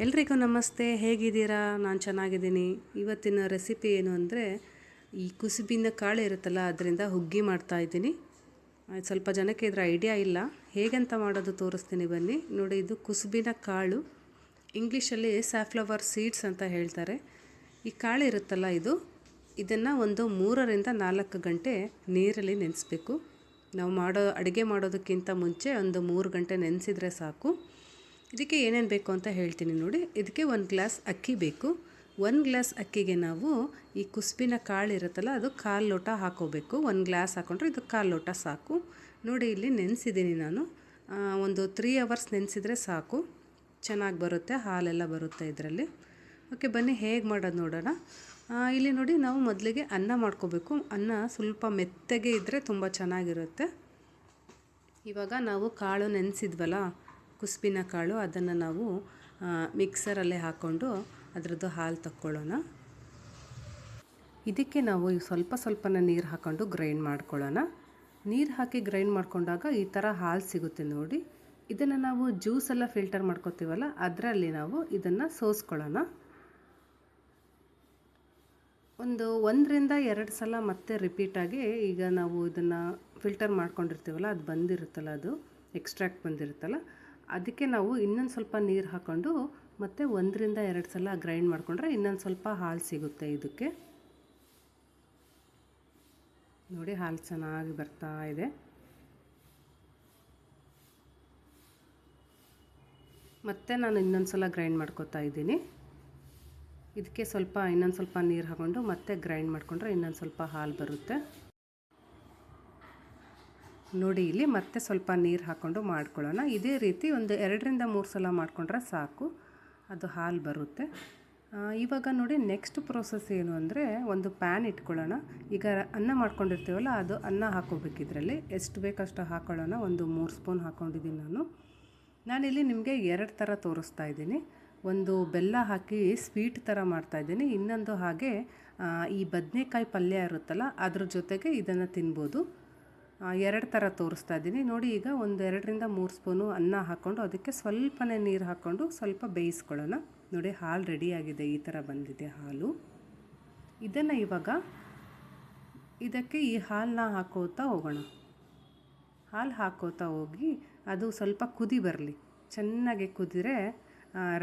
ಎಲ್ರಿಗೂ ನಮಸ್ತೆ, ಹೇಗಿದ್ದೀರಾ? ನಾನು ಚೆನ್ನಾಗಿದ್ದೀನಿ. ಇವತ್ತಿನ ರೆಸಿಪಿ ಏನು ಅಂದರೆ, ಈ ಕುಸುಬಿನ ಕಾಳು ಇರುತ್ತಲ್ಲ, ಅದರಿಂದ ಹುಗ್ಗಿ ಮಾಡ್ತಾಯಿದ್ದೀನಿ ಸ್ವಲ್ಪ ಜನಕ್ಕೆ ಇದರ ಐಡಿಯಾ ಇಲ್ಲ. ಹೇಗಂತ ಮಾಡೋದು ತೋರಿಸ್ತೀನಿ ಬನ್ನಿ. ನೋಡಿ, ಇದು ಕುಸುಬಿನ ಕಾಳು. ಇಂಗ್ಲೀಷಲ್ಲಿ ಸ್ಯಾಫ್ಲವರ್ ಸೀಡ್ಸ್ ಅಂತ ಹೇಳ್ತಾರೆ. ಈ ಕಾಳು ಇರುತ್ತಲ್ಲ ಇದು, ಇದನ್ನು ಒಂದು ಮೂರರಿಂದ ನಾಲ್ಕು ಗಂಟೆ ನೀರಲ್ಲಿ ನೆನೆಸ್ಬೇಕು. ನಾವು ಮಾಡೋ, ಅಡುಗೆ ಮಾಡೋದಕ್ಕಿಂತ ಮುಂಚೆ ಒಂದು ಮೂರು ಗಂಟೆ ನೆನೆಸಿದರೆ ಸಾಕು. ಇದಕ್ಕೆ ಏನೇನು ಬೇಕು ಅಂತ ಹೇಳ್ತೀನಿ ನೋಡಿ. ಇದಕ್ಕೆ ಒಂದು ಗ್ಲಾಸ್ ಅಕ್ಕಿ ಬೇಕು. ಒಂದು ಗ್ಲಾಸ್ ಅಕ್ಕಿಗೆ ನಾವು ಈ ಕುಸುಬಿನ ಕಾಳು ಇರುತ್ತಲ್ಲ, ಅದು ಕಾಲು ಲೋಟ ಹಾಕೋಬೇಕು. ಒಂದು ಗ್ಲಾಸ್ ಹಾಕೊಂಡ್ರೆ ಇದು ಕಾಲು ಲೋಟ ಸಾಕು. ನೋಡಿ, ಇಲ್ಲಿ ನೆನೆಸಿದ್ದೀನಿ ನಾನು. ಒಂದು ತ್ರೀ ಅವರ್ಸ್ ನೆನೆಸಿದರೆ ಸಾಕು. ಚೆನ್ನಾಗಿ ಬರುತ್ತೆ, ಹಾಲೆಲ್ಲ ಬರುತ್ತೆ ಇದರಲ್ಲಿ. ಓಕೆ, ಬನ್ನಿ, ಹೇಗೆ ಮಾಡೋದು ನೋಡೋಣ. ಇಲ್ಲಿ ನೋಡಿ, ನಾವು ಮೊದಲಿಗೆ ಅನ್ನ ಮಾಡ್ಕೋಬೇಕು. ಅನ್ನ ಸ್ವಲ್ಪ ಮೆತ್ತಗೆ ಇದ್ದರೆ ತುಂಬ ಚೆನ್ನಾಗಿರುತ್ತೆ. ಇವಾಗ ನಾವು ಕಾಳು ನೆನೆಸಿದ್ವಲ್ಲ ಕುಸುಬಿನ ಕಾಳು ಅದನ್ನು ನಾವು ಮಿಕ್ಸರಲ್ಲೇ ಹಾಕ್ಕೊಂಡು ಅದರದ್ದು ಹಾಲು ತಕ್ಕೊಳ್ಳೋಣ. ಇದಕ್ಕೆ ನಾವು ಸ್ವಲ್ಪ ಸ್ವಲ್ಪನ ನೀರು ಹಾಕ್ಕೊಂಡು ಗ್ರೈಂಡ್ ಮಾಡ್ಕೊಳ್ಳೋಣ. ನೀರು ಹಾಕಿ ಗ್ರೈಂಡ್ ಮಾಡಿಕೊಂಡಾಗ ಈ ಥರ ಹಾಲು ಸಿಗುತ್ತೆ ನೋಡಿ. ಇದನ್ನು ನಾವು ಜ್ಯೂಸ್ ಎಲ್ಲ ಫಿಲ್ಟರ್ ಮಾಡ್ಕೋತೀವಲ್ಲ, ಅದರಲ್ಲಿ ನಾವು ಇದನ್ನು ಸೋಸ್ಕೊಳ್ಳೋಣ. ಒಂದು ಒಂದರಿಂದ ಎರಡು ಸಲ ಮತ್ತೆ ರಿಪೀಟಾಗಿ ಈಗ ನಾವು ಇದನ್ನು ಫಿಲ್ಟರ್ ಮಾಡ್ಕೊಂಡಿರ್ತೀವಲ್ಲ, ಅದು ಬಂದಿರುತ್ತಲ್ಲ ಅದು ಎಕ್ಸ್ಟ್ರಾಕ್ಟ್ ಬಂದಿರುತ್ತಲ್ಲ ಅದಕ್ಕೆ ನಾವು ಇನ್ನೊಂದು ಸ್ವಲ್ಪ ನೀರು ಹಾಕ್ಕೊಂಡು ಮತ್ತೆ ಒಂದರಿಂದ ಎರಡು ಸಲ ಗ್ರೈಂಡ್ ಮಾಡಿಕೊಂಡ್ರೆ ಇನ್ನೊಂದು ಸ್ವಲ್ಪ ಹಾಲು ಸಿಗುತ್ತೆ ಇದಕ್ಕೆ. ನೋಡಿ ಹಾಲು ಚೆನ್ನಾಗಿ ಬರ್ತಾ ಇದೆ. ಮತ್ತೆ ನಾನು ಇನ್ನೊಂದು ಸಲ ಗ್ರೈಂಡ್ ಮಾಡ್ಕೋತಾ ಇದ್ದೀನಿ. ಇದಕ್ಕೆ ಸ್ವಲ್ಪ ಇನ್ನೊಂದು ಸ್ವಲ್ಪ ನೀರು ಹಾಕ್ಕೊಂಡು ಮತ್ತೆ ಗ್ರೈಂಡ್ ಮಾಡಿಕೊಂಡ್ರೆ ಇನ್ನೊಂದು ಸ್ವಲ್ಪ ಹಾಲು ಬರುತ್ತೆ. ನೋಡಿ ಇಲ್ಲಿ ಮತ್ತೆ ಸ್ವಲ್ಪ ನೀರು ಹಾಕ್ಕೊಂಡು ಮಾಡ್ಕೊಳ್ಳೋಣ. ಇದೇ ರೀತಿ ಒಂದು ಎರಡರಿಂದ ಮೂರು ಸಲ ಮಾಡಿಕೊಂಡ್ರೆ ಸಾಕು. ಅದು ಹಾಲು ಬರುತ್ತೆ. ಇವಾಗ ನೋಡಿ ನೆಕ್ಸ್ಟ್ ಪ್ರೋಸೆಸ್ ಏನು ಅಂದರೆ ಒಂದು ಪ್ಯಾನ್ ಇಟ್ಕೊಳ್ಳೋಣ. ಈಗ ಅನ್ನ ಮಾಡ್ಕೊಂಡಿರ್ತೀವಲ್ಲ, ಅದು ಅನ್ನ ಹಾಕೋಬೇಕು ಇದರಲ್ಲಿ. ಎಷ್ಟು ಬೇಕಷ್ಟು ಹಾಕೊಳ್ಳೋಣ. ಒಂದು ಮೂರು ಸ್ಪೂನ್ ಹಾಕ್ಕೊಂಡಿದ್ದೀನಿ ನಾನು. ನಾನಿಲ್ಲಿ ನಿಮಗೆ ಎರಡು ಥರ ತೋರಿಸ್ತಾ ಇದ್ದೀನಿ. ಒಂದು ಬೆಲ್ಲ ಹಾಕಿ ಸ್ವೀಟ್ ಥರ ಮಾಡ್ತಾಯಿದ್ದೀನಿ ಇನ್ನೊಂದು ಹಾಗೆ ಈ ಬದನೆಕಾಯಿ ಪಲ್ಯ ಇರುತ್ತಲ್ಲ, ಅದ್ರ ಜೊತೆಗೆ ಇದನ್ನು ತಿನ್ಬೋದು. ಎರಡು ಥರ ತೋರಿಸ್ತಾ ಇದ್ದೀನಿ. ನೋಡಿ, ಈಗ ಒಂದು ಎರಡರಿಂದ ಮೂರು ಸ್ಪೂನು ಅನ್ನ ಹಾಕ್ಕೊಂಡು ಅದಕ್ಕೆ ಸ್ವಲ್ಪನೇ ನೀರು ಹಾಕ್ಕೊಂಡು ಸ್ವಲ್ಪ ಬೇಯಿಸ್ಕೊಳ್ಳೋಣ. ನೋಡಿ, ಹಾಲು ರೆಡಿಯಾಗಿದೆ ಈ ಥರ ಬಂದಿದೆ ಹಾಲು. ಇದನ್ನು ಇವಾಗ ಇದಕ್ಕೆ ಈ ಹಾಲನ್ನ ಹಾಕೋತಾ ಹೋಗೋಣ. ಹಾಲು ಹಾಕೋತಾ ಹೋಗಿ ಅದು ಸ್ವಲ್ಪ ಕುದಿ ಬರಲಿ. ಚೆನ್ನಾಗಿ ಕುದಿರೆ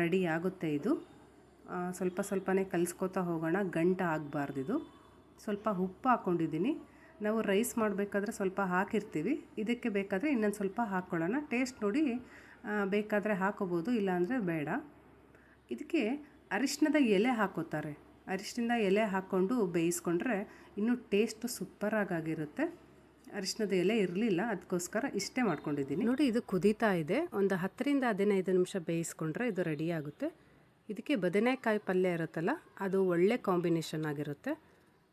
ರೆಡಿ ಆಗುತ್ತೆ ಇದು. ಸ್ವಲ್ಪ ಸ್ವಲ್ಪನೇ ಕಲಿಸ್ಕೋತಾ ಹೋಗೋಣ. ಗಂಟ ಆಗಬಾರ್ದು ಇದು ಸ್ವಲ್ಪ ಉಪ್ಪು ಹಾಕ್ಕೊಂಡಿದ್ದೀನಿ ನಾವು ರೈಸ್ ಮಾಡಬೇಕಾದ್ರೆ ಸ್ವಲ್ಪ ಹಾಕಿರ್ತೀವಿ. ಇದಕ್ಕೆ ಬೇಕಾದರೆ ಇನ್ನೊಂದು ಸ್ವಲ್ಪ ಹಾಕ್ಕೊಳ್ಳೋಣ ಟೇಸ್ಟ್ ನೋಡಿ ಬೇಕಾದರೆ ಹಾಕೋಬೋದು, ಇಲ್ಲಾಂದರೆ ಬೇಡ. ಇದಕ್ಕೆ ಅರಿಶಿಣದ ಎಲೆ ಹಾಕೋತಾರೆ. ಅರಿಶಿಣದ ಎಲೆ ಹಾಕ್ಕೊಂಡು ಬೇಯಿಸ್ಕೊಂಡ್ರೆ ಇನ್ನೂ ಟೇಸ್ಟು ಸೂಪರಾಗಿರುತ್ತೆ ಅರಿಶಿಣದ ಎಲೆ ಇರಲಿಲ್ಲ ಅದಕ್ಕೋಸ್ಕರ ಇಷ್ಟೇ ಮಾಡ್ಕೊಂಡಿದ್ದೀನಿ. ನೋಡಿ, ಇದು ಕುದೀತಾ ಇದೆ. ಒಂದು ಹತ್ತರಿಂದ ಹದಿನೈದು ನಿಮಿಷ ಬೇಯಿಸ್ಕೊಂಡ್ರೆ ಇದು ರೆಡಿ ಆಗುತ್ತೆ. ಇದಕ್ಕೆ ಬದನೆಕಾಯಿ ಪಲ್ಯ ಇರುತ್ತಲ್ಲ, ಅದು ಒಳ್ಳೆ ಕಾಂಬಿನೇಷನ್ ಆಗಿರುತ್ತೆ.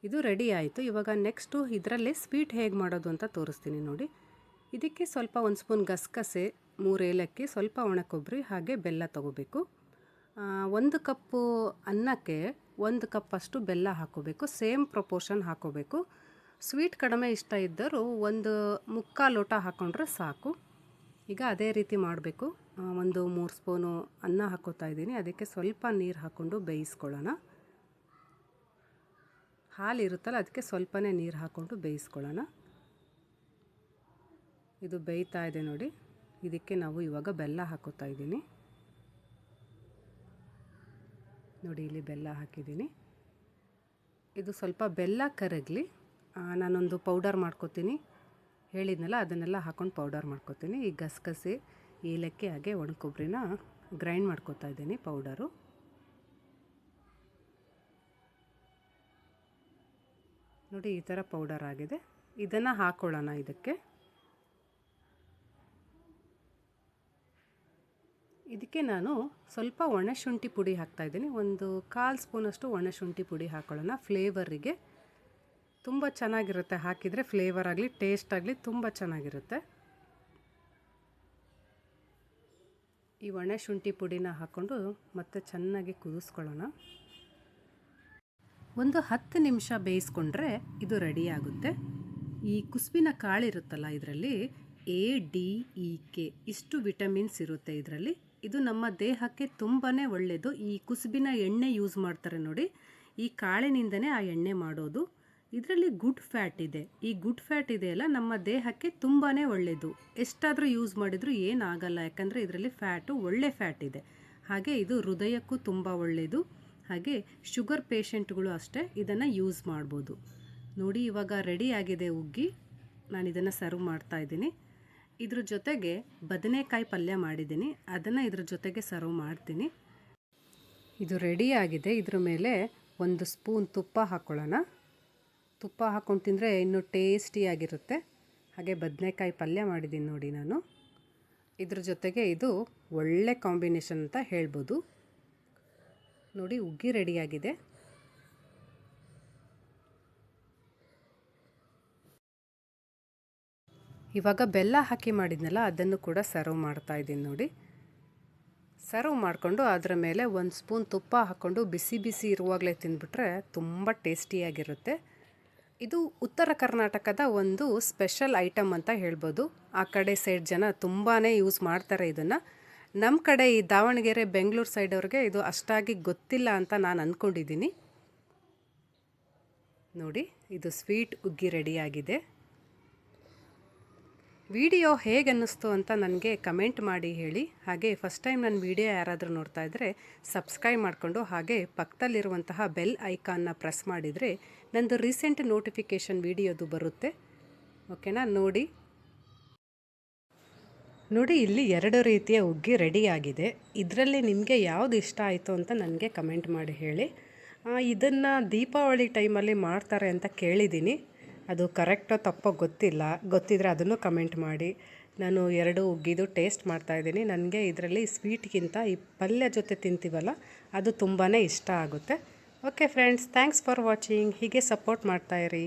ಇದು ರೆಡಿ ಆಯಿತು. ಇವಾಗ ನೆಕ್ಸ್ಟು ಇದರಲ್ಲೇ ಸ್ವೀಟ್ ಹೇಗೆ ಮಾಡೋದು ಅಂತ ತೋರಿಸ್ತೀನಿ ನೋಡಿ. ಇದಕ್ಕೆ ಸ್ವಲ್ಪ ಒಂದು ಸ್ಪೂನ್ ಗಸಗಸೆ, ಮೂರು ಏಲಕ್ಕಿ, ಸ್ವಲ್ಪ ಒಣ ಕೊಬ್ಬರಿ ಹಾಗೆ ಬೆಲ್ಲ ತಗೋಬೇಕು. ಒಂದು ಕಪ್ಪು ಅನ್ನಕ್ಕೆ ಒಂದು ಕಪ್ಪಷ್ಟು ಬೆಲ್ಲ ಹಾಕೋಬೇಕು. ಸೇಮ್ ಪ್ರಪೋರ್ಷನ್ ಹಾಕೋಬೇಕು. ಸ್ವೀಟ್ ಕಡಿಮೆ ಇಷ್ಟ ಇದ್ದರೂ ಒಂದು ಮುಕ್ಕಾ ಲೋಟ ಹಾಕ್ಕೊಂಡ್ರೆ ಸಾಕು. ಈಗ ಅದೇ ರೀತಿ ಮಾಡಬೇಕು. ಒಂದು ಮೂರು ಸ್ಪೂನು ಅನ್ನ ಹಾಕೋತಾ ಇದ್ದೀನಿ. ಅದಕ್ಕೆ ಸ್ವಲ್ಪ ನೀರು ಹಾಕ್ಕೊಂಡು ಬೇಯಿಸ್ಕೊಳ್ಳೋಣ. ಹಾಲು ಇರುತ್ತಲ್ಲ ಅದಕ್ಕೆ ಸ್ವಲ್ಪನೇ ನೀರು ಹಾಕ್ಕೊಂಡು ಬೇಯಿಸ್ಕೊಳ್ಳೋಣ. ಇದು ಬೇಯ್ತಾ ಇದೆ ನೋಡಿ. ಇದಕ್ಕೆ ನಾವು ಇವಾಗ ಬೆಲ್ಲ ಹಾಕೋತಾ ಇದ್ದೀನಿ. ನೋಡಿ, ಇಲ್ಲಿ ಬೆಲ್ಲ ಹಾಕಿದ್ದೀನಿ. ಇದು ಸ್ವಲ್ಪ ಬೆಲ್ಲ ಕರಗಲಿ. ನಾನೊಂದು ಪೌಡರ್ ಮಾಡ್ಕೋತೀನಿ. ಹೇಳಿದ್ನಲ್ಲ, ಅದನ್ನೆಲ್ಲ ಹಾಕೊಂಡು ಪೌಡರ್ ಮಾಡ್ಕೋತೀನಿ. ಈ ಗಸಗಸೆ, ಏಲಕ್ಕಿ, ಹಾಗೆ ಒಣ ಕೊಬ್ಬರಿನ ಗ್ರೈಂಡ್ ಮಾಡ್ಕೋತಾ ಇದ್ದೀನಿ ಪೌಡರು. ನೋಡಿ ಈ ಥರ ಪೌಡರ್ ಆಗಿದೆ. ಇದನ್ನು ಹಾಕೊಳ್ಳೋಣ ಇದಕ್ಕೆ. ಇದಕ್ಕೆ ನಾನು ಸ್ವಲ್ಪ ಒಣಶುಂಠಿ ಪುಡಿ ಹಾಕ್ತಾಯಿದ್ದೀನಿ ಒಂದು ಕಾಲು ಸ್ಪೂನಷ್ಟು ಒಣಶುಂಠಿ ಪುಡಿ ಹಾಕೊಳ್ಳೋಣ. ಫ್ಲೇವರಿಗೆ ತುಂಬ ಚೆನ್ನಾಗಿರುತ್ತೆ. ಹಾಕಿದರೆ ಫ್ಲೇವರ್ ಆಗಲಿ ಟೇಸ್ಟ್ ಆಗಲಿ ತುಂಬ ಚೆನ್ನಾಗಿರುತ್ತೆ. ಈ ಒಣಶುಂಠಿ ಪುಡಿನ ಹಾಕ್ಕೊಂಡು ಮತ್ತೆ ಚೆನ್ನಾಗಿ ಕುದಿಸ್ಕೊಳ್ಳೋಣ. ಒಂದು ಹತ್ತು ನಿಮಿಷ ಬೇಯಿಸ್ಕೊಂಡ್ರೆ ಇದು ರೆಡಿ ಆಗುತ್ತೆ. ಈ ಕುಸುಬಿನ ಕಾಳಿರುತ್ತಲ್ಲ ಇದರಲ್ಲಿ, ಎ, ಡಿ, ಇ, ಕೆ ಇಷ್ಟು ವಿಟಮಿನ್ಸ್ ಇರುತ್ತೆ ಇದರಲ್ಲಿ. ಇದು ನಮ್ಮ ದೇಹಕ್ಕೆ ತುಂಬಾ ಒಳ್ಳೆಯದು ಈ ಕುಸುಬಿನ ಎಣ್ಣೆ ಯೂಸ್ ಮಾಡ್ತಾರೆ ನೋಡಿ. ಈ ಕಾಳಿನಿಂದನೇ ಆ ಎಣ್ಣೆ ಮಾಡೋದು. ಇದರಲ್ಲಿ ಗುಡ್ ಫ್ಯಾಟ್ ಇದೆ. ಈ ಗುಡ್ ಫ್ಯಾಟ್ ಇದೆಯಲ್ಲ ನಮ್ಮ ದೇಹಕ್ಕೆ ತುಂಬಾ ಒಳ್ಳೆಯದು ಎಷ್ಟಾದರೂ ಯೂಸ್ ಮಾಡಿದರೂ ಏನಾಗಲ್ಲ. ಯಾಕಂದರೆ ಇದರಲ್ಲಿ ಫ್ಯಾಟು ಒಳ್ಳೆ ಫ್ಯಾಟ್ ಇದೆ. ಹಾಗೆ ಇದು ಹೃದಯಕ್ಕೂ ತುಂಬ ಒಳ್ಳೆಯದು ಹಾಗೆ ಶುಗರ್ ಪೇಷಂಟ್ಗಳು ಅಷ್ಟೇ ಇದನ್ನು ಯೂಸ್ ಮಾಡ್ಬೋದು. ನೋಡಿ, ಇವಾಗ ರೆಡಿ ಆಗಿದೆ ಉಗ್ಗಿ. ನಾನು ಇದನ್ನು ಸರ್ವ್ ಮಾಡ್ತಾ ಇದ್ದೀನಿ. ಇದ್ರ ಜೊತೆಗೆ ಬದನೆಕಾಯಿ ಪಲ್ಯ ಮಾಡಿದ್ದೀನಿ. ಅದನ್ನು ಇದ್ರ ಜೊತೆಗೆ ಸರ್ವ್ ಮಾಡ್ತೀನಿ. ಇದು ರೆಡಿ ಆಗಿದೆ. ಇದ್ರ ಮೇಲೆ ಒಂದು ಸ್ಪೂನ್ ತುಪ್ಪ ಹಾಕ್ಕೊಳ್ಳೋಣ ತುಪ್ಪ ಹಾಕ್ಕೊಂಡು ತಿಂದರೆ ಇನ್ನೂ ಟೇಸ್ಟಿಯಾಗಿರುತ್ತೆ ಹಾಗೆ ಬದನೆಕಾಯಿ ಪಲ್ಯ ಮಾಡಿದ್ದೀನಿ ನೋಡಿ ನಾನು. ಇದ್ರ ಜೊತೆಗೆ ಇದು ಒಳ್ಳೆ ಕಾಂಬಿನೇಷನ್ ಅಂತ ಹೇಳ್ಬೋದು. ನೋಡಿ ಉಗ್ಗಿ ರೆಡಿಯಾಗಿದೆ. ಇವಾಗ ಬೆಲ್ಲ ಹಾಕಿ ಮಾಡಿದ್ನಲ್ಲ, ಅದನ್ನು ಕೂಡ ಸರ್ವ್ ಮಾಡ್ತಾ ಇದ್ದೀನಿ ನೋಡಿ. ಸರ್ವ್ ಮಾಡಿಕೊಂಡು ಅದರ ಮೇಲೆ ಒಂದು ಸ್ಪೂನ್ ತುಪ್ಪ ಹಾಕ್ಕೊಂಡು ಬಿಸಿ ಬಿಸಿ ಇರುವಾಗಲೇ ತಿಂದುಬಿಟ್ರೆ ತುಂಬ ಟೇಸ್ಟಿಯಾಗಿರುತ್ತೆ. ಇದು ಉತ್ತರ ಕರ್ನಾಟಕದ ಒಂದು ಸ್ಪೆಷಲ್ ಐಟಮ್ ಅಂತ ಹೇಳ್ಬೋದು. ಆ ಕಡೆ ಸೈಡ್ ಜನ ತುಂಬಾ ಯೂಸ್ ಮಾಡ್ತಾರೆ ಇದನ್ನು. ನಮ್ಮ ಕಡೆ ಈ ದಾವಣಗೆರೆ, ಬೆಂಗಳೂರು ಸೈಡವ್ರಿಗೆ ಇದು ಅಷ್ಟಾಗಿ ಗೊತ್ತಿಲ್ಲ ಅಂತ ನಾನು ಅಂದ್ಕೊಂಡಿದ್ದೀನಿ ನೋಡಿ, ಇದು ಸ್ವೀಟ್ ಉಗ್ಗಿ ರೆಡಿಯಾಗಿದೆ ವಿಡಿಯೋ ಹೇಗೆ ಅನ್ನಿಸ್ತು ಅಂತ ನನಗೆ ಕಮೆಂಟ್ ಮಾಡಿ ಹೇಳಿ. ಹಾಗೆ ಫಸ್ಟ್ ಟೈಮ್ ನನ್ನ ವಿಡಿಯೋ ಯಾರಾದರೂ ನೋಡ್ತಾ ಇದ್ದರೆ ಸಬ್ಸ್ಕ್ರೈಬ್ ಮಾಡಿಕೊಂಡು, ಹಾಗೆ ಪಕ್ಕದಲ್ಲಿರುವಂತಹ ಬೆಲ್ ಐಕಾನ್ನ ಪ್ರೆಸ್ ಮಾಡಿದರೆ ನಂದು ರೀಸೆಂಟ್ ನೋಟಿಫಿಕೇಷನ್ ವಿಡಿಯೋದು ಬರುತ್ತೆ. ಓಕೆನಾ ನೋಡಿ. ನೋಡಿ, ಇಲ್ಲಿ ಎರಡು ರೀತಿಯ ಉಗ್ಗಿ ರೆಡಿಯಾಗಿದೆ ಇದರಲ್ಲಿ ನಿಮಗೆ ಯಾವುದು ಇಷ್ಟ ಆಯಿತು ಅಂತ ನನಗೆ ಕಮೆಂಟ್ ಮಾಡಿ ಹೇಳಿ. ಇದನ್ನು ದೀಪಾವಳಿ ಟೈಮಲ್ಲಿ ಮಾಡ್ತಾರೆ ಅಂತ ಕೇಳಿದ್ದೀನಿ ಅದು ಕರೆಕ್ಟೋ ತಪ್ಪೋ ಗೊತ್ತಿಲ್ಲ. ಗೊತ್ತಿದ್ರೆ ಅದನ್ನು ಕಮೆಂಟ್ ಮಾಡಿ. ನಾನು ಎರಡು ಉಗ್ಗಿದು ಟೇಸ್ಟ್ ಮಾಡ್ತಾಯಿದ್ದೀನಿ ನನಗೆ ಇದರಲ್ಲಿ ಸ್ವೀಟ್ಗಿಂತ ಈ ಪಲ್ಯ ಜೊತೆ ತಿಂತೀವಲ್ಲ, ಅದು ತುಂಬಾ ಇಷ್ಟ ಆಗುತ್ತೆ. Okay friends thanks for watching ಹೀಗೆ ಸಪೋರ್ಟ್ ಮಾಡ್ತಾಯಿರಿ